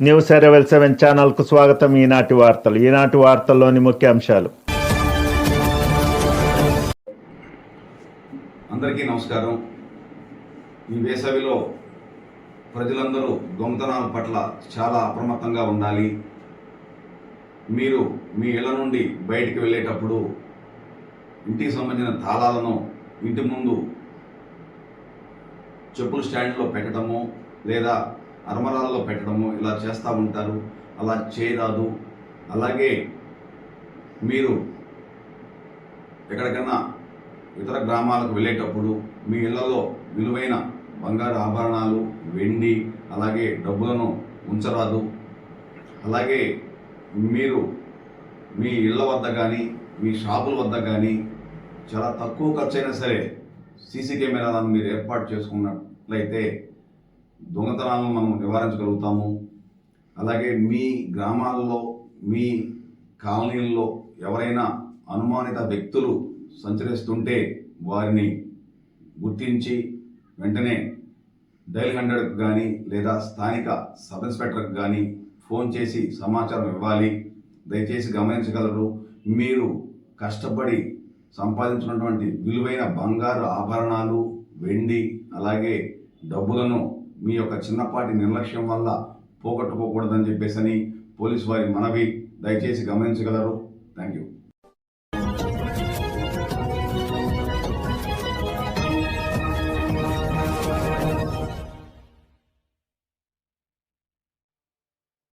News ఎరవెల్ seven ఛానల్కు స్వాగతం. ఈనాటి వార్తలు. ఈనాటి వార్తల్లోని ముఖ్యాంశాలు అందరికీ నమస్కారం. ఈ వేసవిలో ప్రజలందరూ దొంగతనాల పట్ల చాలా అప్రమత్తంగా ఉండాలి. మీరు మీ ఇళ్ళ నుండి బయటికి వెళ్ళేటప్పుడు ఇంటికి సంబంధించిన తాళాలను ఇంటి ముందు చెప్పుల స్టాండ్లో పెట్టడము లేదా అరమరాల్లో పెట్టడము ఇలా చేస్తూ ఉంటారు. అలా చేయరాదు. అలాగే మీరు ఎక్కడికైనా ఇతర గ్రామాలకు వెళ్ళేటప్పుడు మీ ఇళ్ళలో విలువైన బంగారు ఆభరణాలు వెండి అలాగే డబ్బులను ఉంచరాదు. అలాగే మీరు మీ ఇళ్ళ వద్ద కానీ మీ షాపుల వద్ద కానీ చాలా తక్కువ ఖర్చు అయినా సరే సీసీ కెమెరాలను మీరు ఏర్పాటు చేసుకున్నట్లయితే దొంగతనాలను మనం నివారించగలుగుతాము. అలాగే మీ గ్రామాల్లో మీ కాలనీల్లో ఎవరైనా అనుమానిత వ్యక్తులు సంచరిస్తుంటే వారిని గుర్తించి వెంటనే డైల్ హండ్రెడ్కి కానీ లేదా స్థానిక సబ్ ఇన్స్పెక్టర్కి కానీ ఫోన్ చేసి సమాచారం ఇవ్వాలి. దయచేసి గమనించగలరు మీరు కష్టపడి సంపాదించినటువంటి విలువైన బంగారు ఆభరణాలు వెండి అలాగే డబ్బులను మీ యొక్క చిన్నపాటి నిర్లక్ష్యం వల్ల పోగొట్టుకోకూడదని చెప్పేసి పోలీసు వారి మనవి దయచేసి గమనించగలరు. Thank you